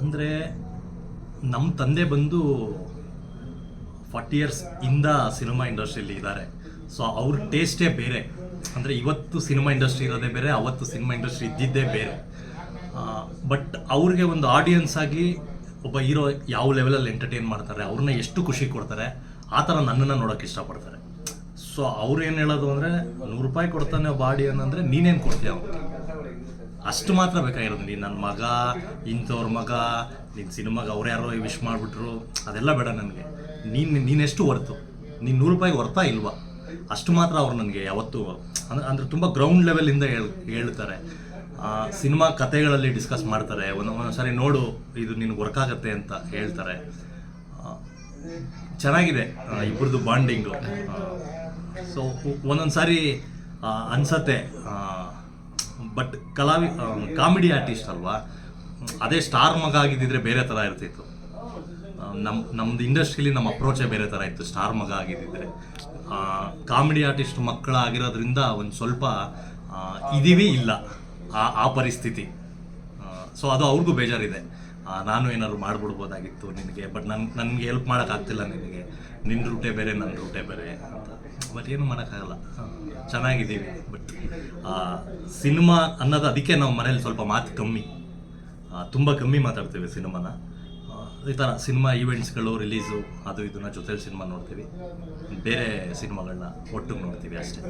ಅಂದರೆ ನಮ್ಮ ತಂದೆ ಬಂದು ಫಾರ್ಟಿ ಇಯರ್ಸ್ ಇಂದ ಸಿನಿಮಾ ಇಂಡಸ್ಟ್ರಿಯಲ್ಲಿ ಇದ್ದಾರೆ. ಸೊ ಅವ್ರ ಟೇಸ್ಟೇ ಬೇರೆ. ಅಂದರೆ ಇವತ್ತು ಸಿನಿಮಾ ಇಂಡಸ್ಟ್ರಿ ಇರೋದೇ ಬೇರೆ, ಅವತ್ತು ಸಿನಿಮಾ ಇಂಡಸ್ಟ್ರಿ ಇದ್ದಿದ್ದೇ ಬೇರೆ. ಬಟ್ ಅವ್ರಿಗೆ ಒಂದು ಆಡಿಯನ್ಸ್ ಆಗಿ ಒಬ್ಬ ಹೀರೋ ಯಾವ ಲೆವೆಲಲ್ಲಿ ಎಂಟರ್ಟೈನ್ ಮಾಡ್ತಾರೆ, ಅವ್ರನ್ನ ಎಷ್ಟು ಖುಷಿ ಕೊಡ್ತಾರೆ, ಆ ಥರ ನನ್ನನ್ನು ನೋಡೋಕೆ ಇಷ್ಟಪಡ್ತಾರೆ. ಸೊ ಅವ್ರು ಏನು ಹೇಳೋದು ಅಂದರೆ, ನೂರು ರೂಪಾಯಿ ಕೊಡ್ತಾನೆ ಒಬ್ಬ ಆಡಿಯನ್ ಅಂದರೆ ನೀನೇನು ಕೊಡ್ತೀಯ ಅವ್ನಿಗೆ ಅಷ್ಟು ಮಾತ್ರ ಬೇಕಾಗಿರೋದು ನೀನು ನನ್ನ ಮಗ, ಇಂಥವ್ರ ಮಗ ನಿನ್ನ ಸಿನಿಮಾಗೆ ಅವ್ರು ಯಾರೋ ವಿಶ್ ಮಾಡಿಬಿಟ್ರು, ಅದೆಲ್ಲ ಬೇಡ ನನಗೆ. ನೀನು ನೀನೆಷ್ಟು ಹೊರ್ತು? ನೀನು ನೂರು ರೂಪಾಯಿಗೆ ಹೊರ್ತಾ ಇಲ್ವಾ? ಅಷ್ಟು ಮಾತ್ರ ಅವ್ರು ನನಗೆ ಯಾವತ್ತೂ ಅಂದ್ರೆ, ಅಂದರೆ ತುಂಬ ಗ್ರೌಂಡ್ ಲೆವೆಲಿಂದ ಹೇಳ್, ಹೇಳ್ತಾರೆ. ಸಿನಿಮಾ ಕಥೆಗಳಲ್ಲಿ ಡಿಸ್ಕಸ್ ಮಾಡ್ತಾರೆ. ಒಂದು ಒಂದೊಂದು ಸಾರಿ ನೋಡು, ಇದು ನಿನ್ಗೆ ವರ್ಕ್ ಆಗುತ್ತೆ ಅಂತ ಹೇಳ್ತಾರೆ. ಚೆನ್ನಾಗಿದೆ ಇಬ್ಬರದು ಬಾಂಡಿಂಗು ಸೊ ಒಂದೊಂದು ಸಾರಿ ಅನ್ಸತ್ತೆ. ಬಟ್ ಕಲಾವಿ ಕಾಮಿಡಿ ಆರ್ಟಿಸ್ಟ್ ಅಲ್ವಾ? ಅದೇ ಸ್ಟಾರ್ ಮಗ ಆಗಿದ್ದಿದ್ರೆ ಬೇರೆ ಥರ ಇರ್ತಿತ್ತು. ನಮ್ಮ ನಮ್ಮದು ಇಂಡಸ್ಟ್ರಿಲಿ ನಮ್ಮ ಅಪ್ರೋಚೇ ಬೇರೆ ಥರ ಇತ್ತು, ಸ್ಟಾರ್ ಮಗ ಆಗಿದ್ದಿದ್ರೆ. ಕಾಮಿಡಿ ಆರ್ಟಿಸ್ಟ್ ಮಕ್ಕಳಾಗಿರೋದ್ರಿಂದ ಒಂದು ಸ್ವಲ್ಪ ಇದೀವಿ ಇಲ್ಲ ಆ ಆ ಪರಿಸ್ಥಿತಿ. ಸೊ ಅದು ಅವ್ರಿಗೂ ಬೇಜಾರಿದೆ. ನಾನು ಏನಾದ್ರು ಮಾಡ್ಬಿಡ್ಬೋದಾಗಿತ್ತು ನಿನಗೆ ಬಟ್ ನನ್, ನನಗೆ ಹೆಲ್ಪ್ ಮಾಡೋಕ್ಕಾಗ್ತಿಲ್ಲ ನಿನಗೆ. ನಿನ್ನ ರೂಟೇ ಬೇರೆ ನನ್ನ ರೂಟೇ ಬೇರೆ ಅಂತ. ಬಟ್ ಏನು ಮಾಡೋಕ್ಕಾಗಲ್ಲ. ಚೆನ್ನಾಗಿದ್ದೀವಿ ಬಟ್ ಸಿನಿಮಾ ಅನ್ನೋದು ಅದಕ್ಕೆ ನಾವು ಮನೇಲಿ ಸ್ವಲ್ಪ ಮಾತು ಕಮ್ಮಿ. ತುಂಬ ಕಮ್ಮಿ ಮಾತಾಡ್ತೀವಿ ಸಿನಿಮಾನ. ಈ ಥರ ಸಿನಿಮಾ ಈವೆಂಟ್ಸ್ಗಳು ರಿಲೀಸು ಅದು ಇದನ್ನ ಜೊತೆಲಿ ಸಿನಿಮಾ ನೋಡ್ತೀವಿ. ಬೇರೆ ಸಿನಿಮಾಗಳನ್ನ ಒಟ್ಟಿಗೆ ನೋಡ್ತೀವಿ ಅಷ್ಟೇ.